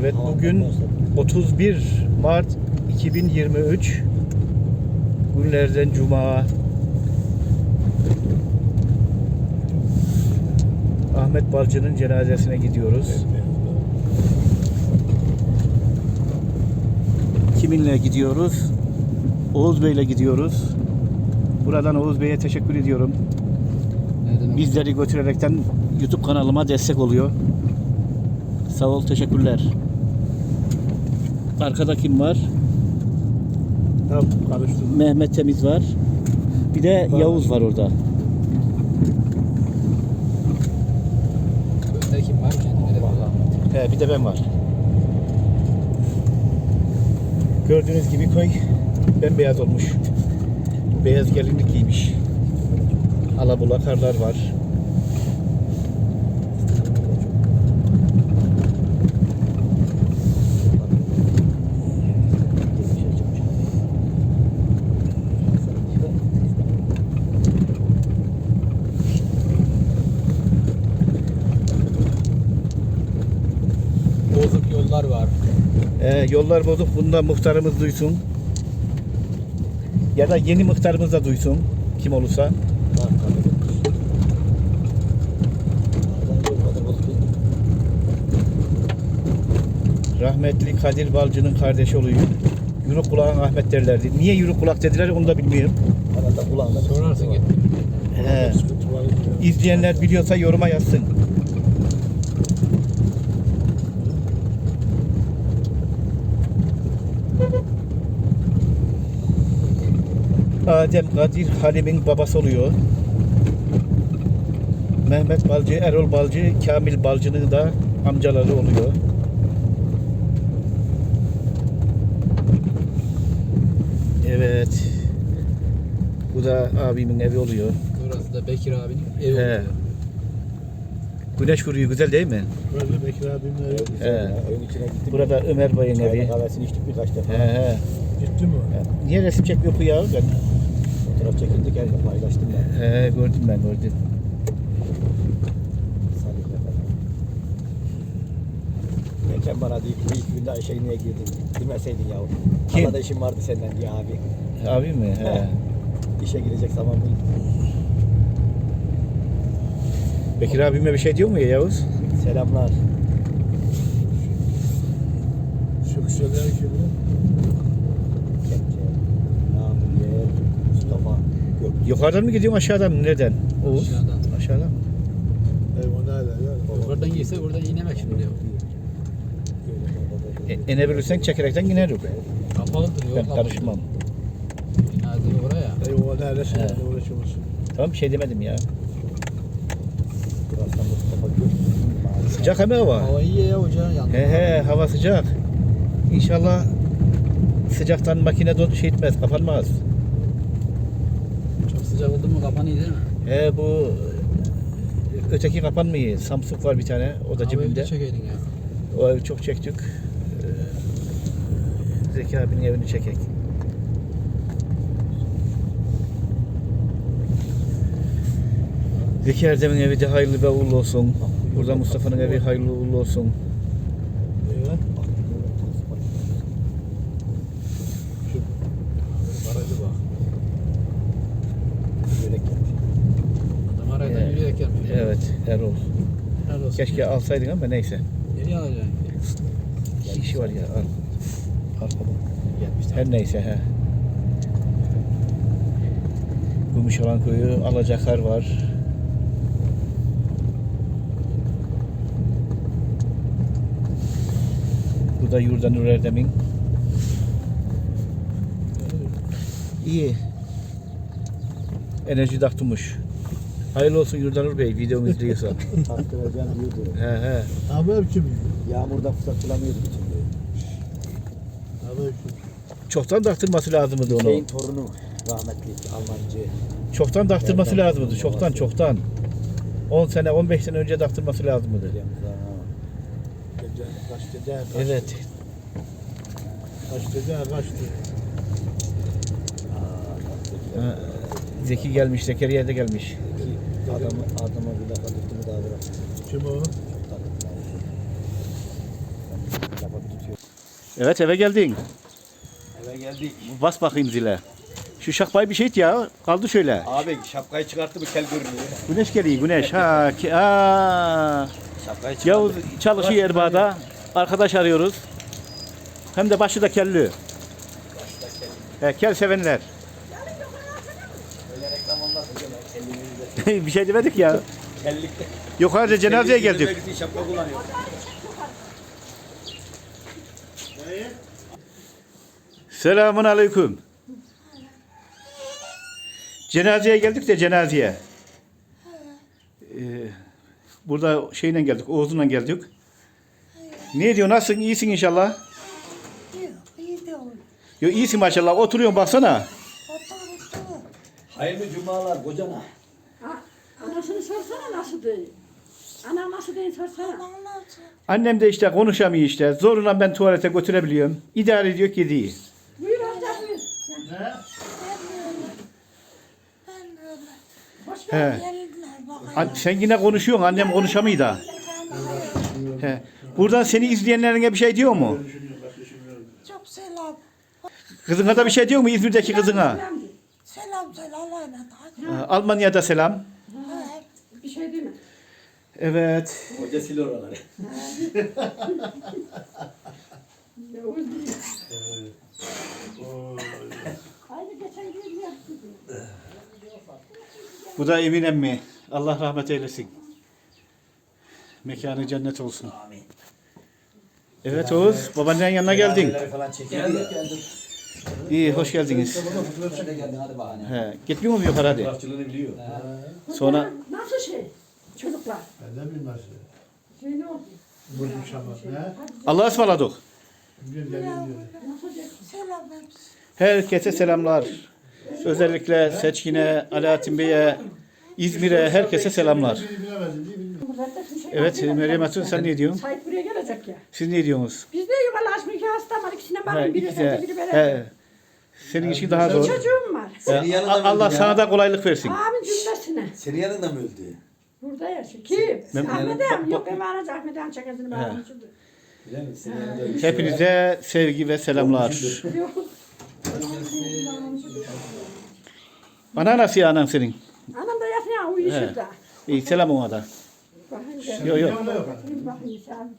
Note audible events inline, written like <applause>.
Evet bugün 31 Mart 2023 günlerden cuma. Ahmet Balcı'nın cenazesine gidiyoruz. Kiminle gidiyoruz? Oğuz Bey'le gidiyoruz. Buradan Oğuz Bey'e teşekkür ediyorum. Bizleri götürerekten YouTube kanalıma destek oluyor. Sağ ol, teşekkürler. Arkada kim var? Tamam karıştırdım. Mehmet Temiz var. Bir de Yavuz var orada. Önde kim var kendine de bağlı. He, bir de ben var. Gördüğünüz gibi köy bembeyaz olmuş. Beyaz gelinlik giymiş. Alabula karlar var. Ee, yollar bozuk. Bunu da muhtarımız duysun. Ya da yeni muhtarımız da duysun. Kim olursa. Rahmetli Kadir Balcı'nın kardeşi oluyor. Yürük kulağın Ahmet derlerdi. Niye yürük kulak dediler onu da bilmiyorum. Arada kulağında Sorarsın git. He. İzleyenler biliyorsa yoruma yazsın. Adem Kadir Halim'in babası oluyor. Mehmet Balcı, Erol Balcı, Kamil Balcı'nın da amcaları oluyor. Evet. Bu da abimin evi oluyor. Burası da Bekir abinin evi He. oluyor. Güneş vuruyor güzel değil mi? Böyle Bekir abimin evi. He. Evin içine gittim. Burada Ömer Bay'ın Çayını evi. kahvesini içtik birkaç defa. He he. Gitti mi? Niye resim çekmiyor bu ya? Ben, Fotoğraf çekildik her gün paylaştım ben. he, gördüm ben gördüm. Salih'le falan. Geçen bana diyor ki ilk günde Ayşe niye girdin? Bilmeseydin yavrum. Kim? Hala da işim vardı senden diye abi. Abi mi? He. İşe girecek zaman değil. Bekir abime bir şey diyor mu ya Yavuz? Selamlar. Şu güzeller gibi. Kepçe. Yukarıdan mı gidiyorsun aşağıdan mı? Nereden? Oğuz. Aşağıdan. Aşağıdan. Ev o hala ya. Yukarıdan giyse buradan inemek şimdi. E, inebilirsen çekerekten inerim. Kapalıdır yol Ben karışmam. Hadi oraya. Hala şimdi He. uğraşamaz. Tamam bir şey demedim ya. Sıcak ama hava. Hava iyi ya hoca. He he hava sıcak. İnşallah sıcaktan makine don şey etmez, kapanmaz. Oldu mu kapanıyor değil mi? He bu öteki kapanmıyor. Samsung var bir tane. O da bir cebimde. çekeydin ya. O çok çektik. Ee, Zeki abinin evini çekek. Zeki Erdem'in evi de hayırlı ve uğurlu olsun. Burada Mustafa'nın evi hayırlı uğurlu olsun. Evet, Erol. Olsun. Keşke alsaydın ama neyse. Nereye alacaksın? İki kişi var ya. Al. Arkada. Gelmişler. Her neyse he. Gümüşalan köyü Alacakar var. Bu da Yurdanur Erdem'in. İyi. Enerji daktumuş. Hayırlı olsun Yurdanur Bey videomu izliyorsa. <laughs> Taktıracağım diyordu. he he. Abi ev kim? Yağmurdan fırsat bulamıyorduk içinde. Abi kim? Çoktan daktırması lazımdı onu. Şeyin torunu rahmetli Almancı. Çoktan daktırması Erdem lazımdı. babası. Çoktan çoktan. 10 sene 15 sene önce daktırması lazımdı. Kaç dedi? Kaç Evet. Kaç dedi? Kaç dedi? Ha, Zeki gelmiş, Zekeriya da gelmiş. Adamı, adama bir lafa tuttu mu daha bırak. Kim o? Evet eve geldin. Eve geldik. Bas bakayım zile. Şu şapkayı bir şey et ya. Kaldı şöyle. Abi şapkayı çıkarttı bu kel görünüyor. Güneş geliyor güneş. Ha, ki, aa. Şapkayı çıkarttı. Yavuz çalışıyor Erbaa'da. Arkadaş arıyoruz. Hem de başı da kelli. He, kel sevenler. <laughs> bir şey demedik ya. Kellikte. Yukarıda cenazeye geldik. Şapka kullanıyor. Selamun aleyküm. Cenazeye geldik de cenazeye. Ee, burada şeyle geldik, Oğuz'unla geldik. Ne diyor, nasılsın, iyisin inşallah? Yok, iyi de olur. Yo iyisin maşallah, oturuyorsun baksana. Otur, otur. Hayırlı cumalar kocana. Anasını sorsana nasıl değil. Ana nasıl değil sorsana. Annem de işte konuşamıyor işte, zorla ben tuvalete götürebiliyorum. İdare ediyor ki değil. Buyur amca buyur. Ben de öyle. Ben de öyle. Hoş He. Bakayım. An- Sen yine konuşuyorsun, annem konuşamıyor da. He. Buradan seni izleyenlerine bir şey diyor mu? Çok selam. Kızına da bir şey diyor mu İzmir'deki kızına? Allah'a emanet. Ha, Almanya'da selam. Bir şey değil mi? Evet. Hoca sil oraları. <laughs> Yavuz değil. Aynı geçen gün yaptı. Bu da Emin emmi. Allah rahmet eylesin. Mekanı cennet olsun. Amin. Evet Oğuz, babaannenin yanına geldin. Falan. Geldik geldik. İyi, hoş geldiniz. He, gitmiyor mu yukarı hadi? Fotoğrafçılığını biliyor. Sonra Nasıl şey? Çocuklar. Ben de bilmez. Şey ne oldu? Bugün şabak. Ne? Allah'a ısmarladık. Bugün gelin diyor. Şey? Herkese selamlar. Özellikle Seçkin'e, Alaaddin Bey'e, İzmir'e herkese selamlar. Bilemezdim şey Evet. Meryem Hatun sen ne diyorsun? Sahip buraya gelecek ya. Siz ne diyorsunuz? Biz He, bakın. Biri sende de- biri he. Senin işin daha zor. Çocuğum var. Senin He, yanında mı Allah öldü ya? sana da kolaylık versin. Amin cümlesine. Senin yanında mı öldü? Burada yaşıyor. Kim? Ben- Ahmet'im. Yok emanet Ahmet'im çekesini He. bağlamış. Bilir misin? Senin yanında öldü. Hepinize sevgi ve selamlar. Yok. Ana nasıl ya anan senin? Anam da yatıyor uyuyor He. şurada. İyi selam ona da. Bakın gel. Yok yok. Bir bakın sen.